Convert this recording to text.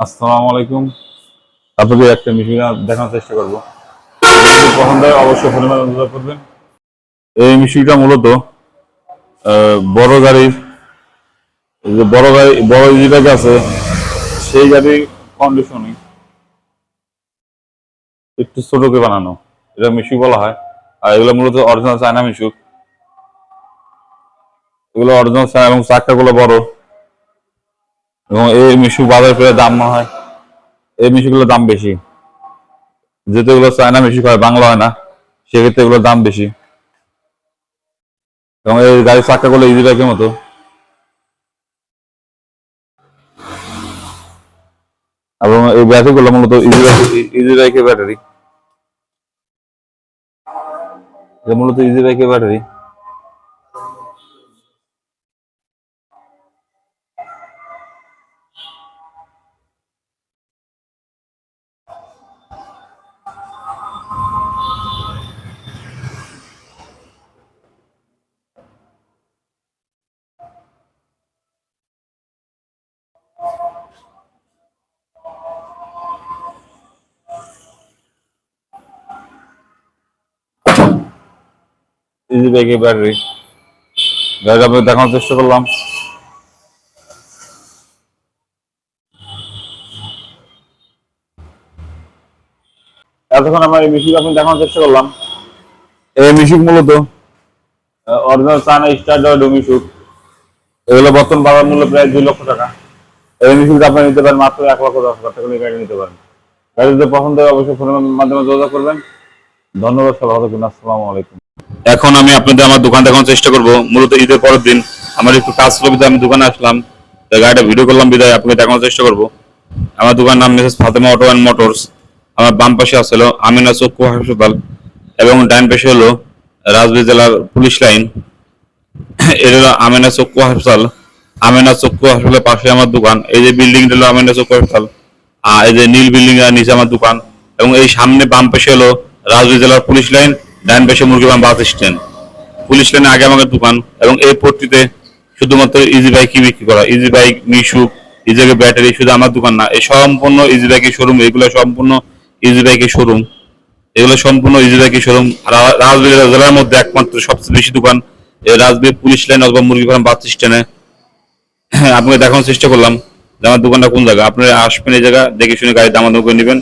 আসসালামু আলাইকুম। আপনাদের একটা মিশিং দেখানোর চেষ্টা করব। পছন্দ অবশ্যই ফোনে যোগাযোগ করবেন এই মিশিংটা মূলত বড় গাড়ির যে বড় গাড়ি বড় ইজি আছে সেই গাড়ির কন্ডিশনে একটু ছোটকে বানানো। এটা মিশু বলা হয়। আর এগুলো মূলত অরিজিনাল চায়না মিশুক। এগুলো অরিজিনাল চায়না এবং চাক্কাগুলো বড়। এবং এই মিশু বাজার করে দাম মনে হয়, এই মিশুগুলোর দাম বেশি। যেহেতু এগুলো চায়না মিশু হয় বাংলা হয় না, সেক্ষেত্রে এগুলোর দাম বেশি। এবং এই গাড়ির চাক্কাগুলো ইজি বাইকের মতো। এবং এই ব্যাটারিগুলো মূলত ইজি বাইক ইজি বাইকের ব্যাটারি মূলত ইজি বাইকের ব্যাটারি ইজি বাইকের ব্যাটারি দেখানোর চেষ্টা করলাম। এতক্ষণ আমরা এই মিশুক আপনি দেখানোর চেষ্টা করলাম। এই মিশুক মূলত। অরিজিনাল চায়না স্টার ডো মিশুক। এগুলো বর্তমান বাজার মূল্য প্রায় দুই লক্ষ টাকা। মিশুকটা আপনি নিতে পারেন, মাত্র এক লক্ষ দশ হাজার টাকা গাড়ি নিতে পারেন। গাড়ি যদি পছন্দ হয়, অবশ্যই ফোনের মাধ্যমে যোগাযোগ করবেন। ধন্যবাদ, সবাই ভালো থাকুন, আসসালামু আলাইকুম। এখন আমি আপনাদের আমার দোকান দেখানোর চেষ্টা করব। মূলত ঈদের পরের দিন আমার একটু কাজ ছিল আমি দোকানে আসলাম। গাড়িটা ভিডিও করলাম, বিদায় আপনাকে দেখানোর চেষ্টা করব। আমার দোকান নাম Mrs Fatema auto and motors. আমার বাম পাশে আছে হলো আমিনা চক্ষু হাসপাতাল এবং ডাইন পাশে হলো রাজবাড়ী জেলার পুলিশ লাইন। এটা হলো আমিনা চক্ষু হাসপাতাল। আমিনা চক্ষু হাসপাতালের পাশে আমার দোকান। এই যে বিল্ডিং হলো আমিনা চক্ষু হাসপাতাল আর এই যে নীল বিল্ডিং এর নিচে আমার দোকান। এবং এই সামনে বাম পাশে হলো রাজবাড়ী জেলার পুলিশ লাইন, ডান পাশে মুরগিবান বাস স্ট্যান্ড। পুলিশ লাইনে আগে আমাদের দোকান এবং এই পট্টিতে শুধুমাত্র ইজি বাইকই বিক্রি করা। Easy bike Mishuk easy battery শুধু আমার দোকান না, এই সম্পূর্ণ ইজি বাইকের শোরুম এগুলো সম্পূর্ণ ইজি বাইকের শোরুম এগুলো সম্পূর্ণ ইজি বাইকের শোরুম রাজবাড়ী জেলার মধ্যে একমাত্র সবচেয়ে বেশি দোকান রাজবাড়ী পুলিশ লাইন অথবা মুরগি ফার্ম বাস স্ট্যান্ডে। আপনাকে দেখানোর চেষ্টা করলাম যে আমার দোকানটা কোন জায়গা। আপনারা আসবেন এই জায়গা, দেখে শুনে গাড়ি দামাদাম করে নেবেন।